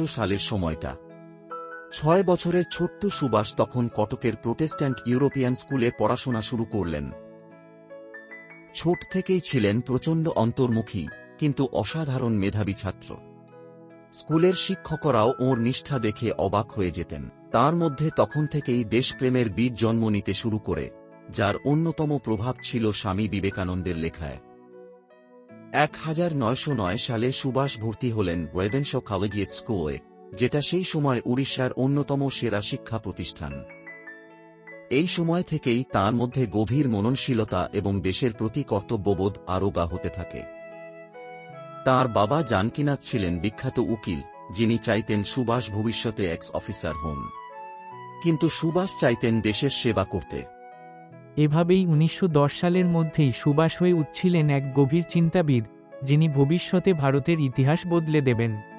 সালের সময়টা। ছয় বছরের ছোট্ট সুভাষ তখন কটকের প্রোটেস্ট্যান্ট ইউরোপিয়ান স্কুলে পড়াশোনা শুরু করলেন। ছোট থেকেই ছিলেন প্রচণ্ড অন্তর্মুখী, কিন্তু অসাধারণ মেধাবী ছাত্র। স্কুলের শিক্ষকরাও ওর নিষ্ঠা দেখে অবাক হয়ে যেতেন। তার মধ্যে তখন থেকেই দেশপ্রেমের বীজ জন্ম নিতে শুরু করে, যার অন্যতম প্রভাব ছিল স্বামী বিবেকানন্দের লেখায়। এক হাজার নয়শো নয় সালে সুভাষ ভর্তি হলেন ওয়েভেনশ কলেজিয়েট স্কুলে, যেটা সেই সময় উড়িষ্যার অন্যতম সেরা শিক্ষা প্রতিষ্ঠান। এই সময় থেকেই তার মধ্যে গভীর মননশীলতা এবং দেশের প্রতি কর্তব্যবোধ আরোগা হতে থাকে। তার বাবা জানকিনাথ ছিলেন বিখ্যাত উকিল, যিনি চাইতেন সুভাষ ভবিষ্যতে এক্স অফিসার হন। কিন্তু সুভাষ চাইতেন দেশের সেবা করতে। এভাবেই উনিশশো দশ সালের মধ্যেই সুবাস হয়ে উঠছিলেন এক গভীর চিন্তাবিদ, যিনি ভবিষ্যতে ভারতের ইতিহাস বদলে দেবেন।